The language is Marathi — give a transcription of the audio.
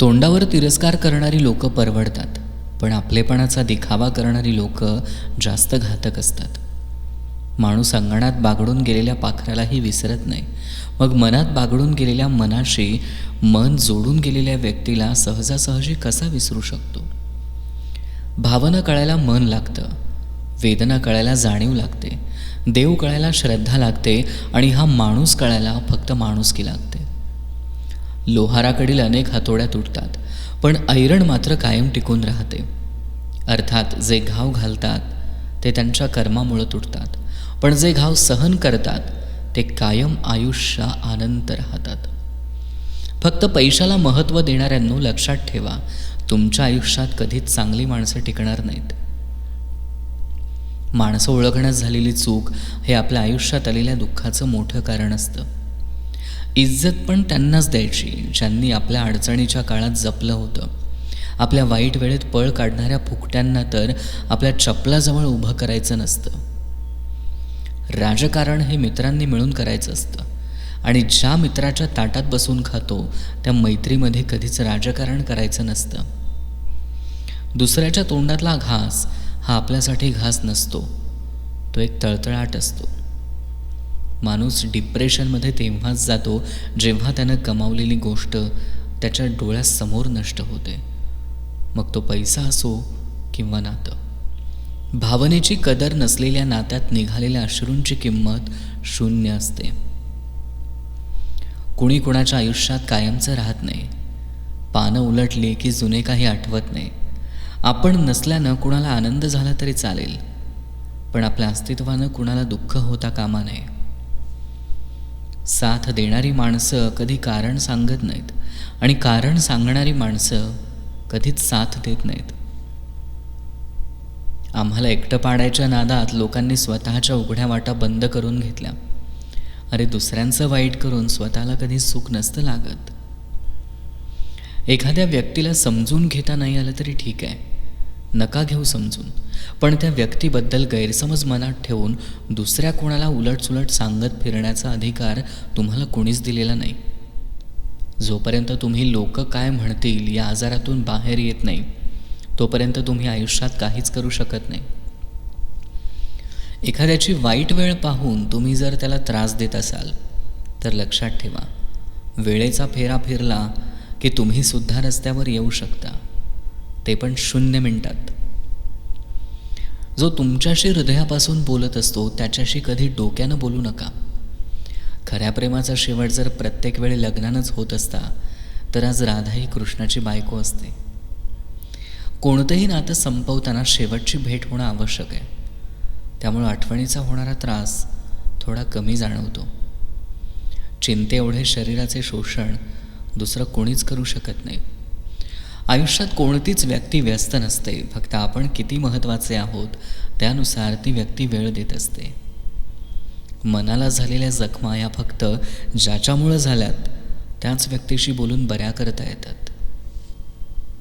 तोंडावर तिरस्कार करणारी लोकं परवडतात पण आपलेपणाचा दिखावा करणारी लोकं जास्त घातक असतात. माणूस अंगणात बागडून गेलेल्या पाखरालाही विसरत नाही. मग मनात बागडून गेलेल्या मनाशी मन जोडून गेलेल्या व्यक्तीला सहजासहजी कसा विसरू शकतो? भावना कळायला मन लागतं वेदना कळायला जाणीव लागते देव कळायला श्रद्धा लागते आणि हा माणूस कळायला फक्त माणुसकी लागते. लोहाराकडील अनेक हातोड्या तुटतात पण ऐरण मात्र कायम टिकून राहते. अर्थात जे घाव घालतात ते त्यांच्या कर्मामुळं तुटतात पण जे घाव सहन करतात ते कायम आयुष्य आनंद राहतात. फक्त पैशाला महत्त्व देणाऱ्यांनो लक्षात ठेवा तुमच्या आयुष्यात कधीच चांगली माणसं टिकणार नाहीत. माणसं ओळखण्यास झालेली चूक हे आपल्या आयुष्यात आलेल्या दुःखाचं मोठं कारण असतं. इज्जत पण त्यांनाच द्यायची ज्यांनी आपल्या अडचणीच्या काळात जपलं होतं. आपल्या वाईट वेळेत पळ काढणाऱ्या फुकट्यांना तर आपल्या चपलाजवळ उभं करायचं नसतं. राजकारण हे मित्रांनी मिळून करायचं असतं. आणि ज्या मित्राच्या ताटात बसून खातो त्या मैत्रीमध्ये कधीच राजकारण करायचं नसतं. दुसऱ्याच्या तोंडातला घास हा आपल्यासाठी घास नसतो. तो एक तळतळाट असतो. माणूस डिप्रेशनमध्ये तेव्हाच जातो जेव्हा त्यानं कमावलेली गोष्ट त्याच्या डोळ्यासमोर नष्ट होते. मग तो पैसा असो किंवा नातं. भावनेची कदर नसलेल्या नात्यात निघालेल्या अश्रूंची किंमत शून्य असते. कुणी कुणाच्या आयुष्यात कायमचं राहत नाही. पानं उलटली की जुने काही आठवत नाही. आपण नसल्यानं कुणाला आनंद झाला तरी चालेल. पण आपल्या अस्तित्वानं कुणाला दुःख होता कामा नये. साथ देणारी माणसं कधी कारण सांगत नाहीत आणि कारण सांगणारी माणसं कधीच साथ देत नाहीत. आम्हाला एकटं पाडायच्या नादात लोकांनी स्वतःच्या उघड्या वाटा बंद करून घेतल्या. अरे दुसऱ्यांचं वाईट करून स्वतःला कधी सुख नसतं लागत. एखाद्या व्यक्तीला समजून घेता नाही आलं तरी ठीक आहे. नका घेऊ समजून. पण त्या व्यक्तीबद्दल गैरसमज मनात ठेवून दुसऱ्या कोणाला उलटसुलट सांगत फिरण्याचा अधिकार तुम्हाला कोणीच दिलेला नाही. जोपर्यंत तुम्ही लोक काय म्हणतील या आजारातून बाहेर येत नाही तोपर्यंत तुम्ही आयुष्यात काहीच करू शकत नाही. एखाद्याची वाईट वेळ पाहून तुम्ही जर त्याला त्रास देत असाल तर लक्षात ठेवा. वेळेचा फेरा फिरला की तुम्हीसुद्धा रस्त्यावर येऊ शकता. ते पण शून्य मिनटात. जो तुमच्याशी हृदयापासून बोलत असतो त्याच्याशी कधी डोक्यानं बोलू नका. खऱ्या प्रेमाचा शेवट जर प्रत्येक वेळी लग्नानंच होत असता तर आज राधा ही कृष्णाची बायको असते. कोणतंही नातं संपवताना शेवटची भेट होणं आवश्यक आहे. त्यामुळं आठवणीचा होणारा त्रास थोडा कमी जाणवतो. चिंते एवढे शरीराचे शोषण दुसरं कोणीच करू शकत नाही. आयुष्यात कोणतीच व्यक्ती व्यस्त नसते. फक्त आपण किती महत्त्वाचे आहोत त्यानुसार ती व्यक्ती वेळ देत असते. मनाला झालेल्या जखमा या फक्त ज्याच्यामुळं झाल्यात त्याच व्यक्तीशी बोलून बऱ्या करता येतात.